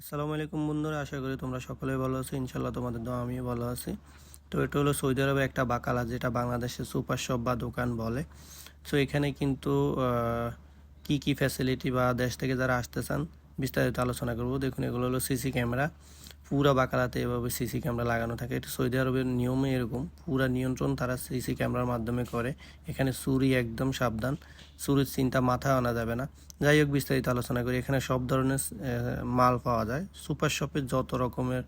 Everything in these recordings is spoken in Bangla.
আসসালামু আলাইকুম বন্ধুরা, আশা করি তোমরা সকলে ভালো আছো। ইনশাল্লাহ তোমাদের দোয়া আমিও ভালো আছি। তো এটা হলো সৌদি আরবে একটা বাকালা, যেটা বাংলাদেশে সুপার শপ বা দোকান বলে। সো এখানে কিন্তু কি কি ফ্যাসিলিটি বা দেশ থেকে যারা আসতে চান বিস্তারিত আলোচনা করব। দেখুন, এগুলো হলো সিসি ক্যামেরা। পুরা বাকালাতে এভাবে সিসি ক্যামেরা লাগানো থাকে। এটা সৌদি আরবের নিয়মে এরকম। পুরা নিয়ন্ত্রণ তারা সিসি ক্যামেরার মাধ্যমে করে। এখানে চুরি একদম সাবধান। সুরির চিন্তা মাথায় আনা যাবে না। যাই হোক, বিস্তারিত আলোচনা করি। এখানে সব ধরনের মাল পাওয়া যায়। সুপার শপে যত রকমের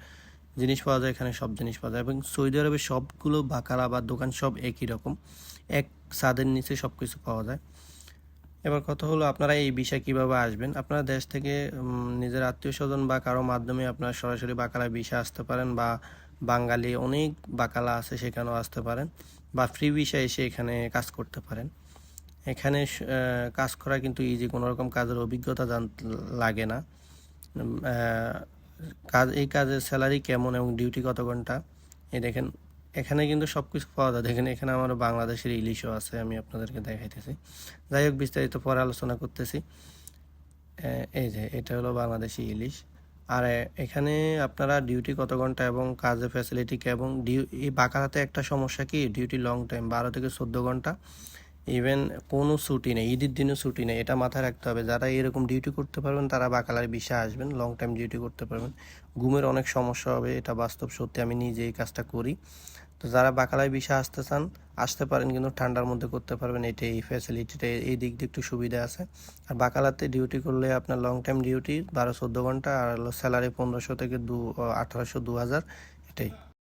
জিনিস পাওয়া যায়, এখানে সব জিনিস পাওয়া যায়। এবং সৌদি আরবে সবগুলো বাকালা বা দোকান সব একই রকম। এক ছাদের নিচে সব কিছু পাওয়া যায়। এবার কথা হলো আপনারা এই বিষয়ে কীভাবে আসবেন? আপনারা দেশ থেকে নিজের আত্মীয় স্বজন বা কারও মাধ্যমে আপনারা সরাসরি বাকালায় বিষে আসতে পারেন বা বাঙালি অনেক বাকালা আছে সেখানেও আসতে পারেন বা ফ্রি বিষয়ে এসে এখানে কাজ করতে পারেন। এখানে কাজ করা কিন্তু ইজি কোনো রকম কাজের অভিজ্ঞতা জান- লাগে না। কাজ, এই কাজের স্যালারি কেমন এবং ডিউটি কত ঘণ্টা? এই দেখেন এখানে কিন্তু সব কিছু পাওয়া যায়। দেখেন, এখানে আমার বাংলাদেশের ইলিশও আছে, আমি আপনাদেরকে দেখাইতেছি। যাই হোক, বিস্তারিত পরে আলোচনা করতেছি। এই যে, এটা হলো বাংলাদেশি ইলিশ। আর এখানে আপনারা ডিউটি কত ঘণ্টা এবং কাজের ফ্যাসিলিটি এবং ডিউ, এই বাঁকারাতে একটা সমস্যা কি? ডিউটি লং টাইম বারো থেকে চোদ্দ ঘণ্টা। ইভেন কোনো ছুটি নেই, ঈদের দিনও ছুটি নেই, এটা মাথায় রাখতে হবে। যারা এরকম ডিউটি করতে পারবেন, তারা বাকালার বিষয়ে আসবেন লং টাইম ডিউটি করতে পারবেন। ঘুমের অনেক সমস্যা হবে, এটা বাস্তব সত্যি, আমি নিজে এই কাজটা করি। তো যারা বাকালায় বিষয়ে আসতে চান, আসতে পারেন, কিন্তু ঠান্ডার মধ্যে করতে পারবেন এটা এই ফ্যাসিলিটিটা এই দিক দিয়ে একটু সুবিধা আছে। আর বাকালাতে ডিউটি করলে আপনার লং টাইম ডিউটি বারো চোদ্দ ঘণ্টা, আর স্যালারি পনেরোশো থেকে দু, আঠারোশো, দু হাজার, এটাই।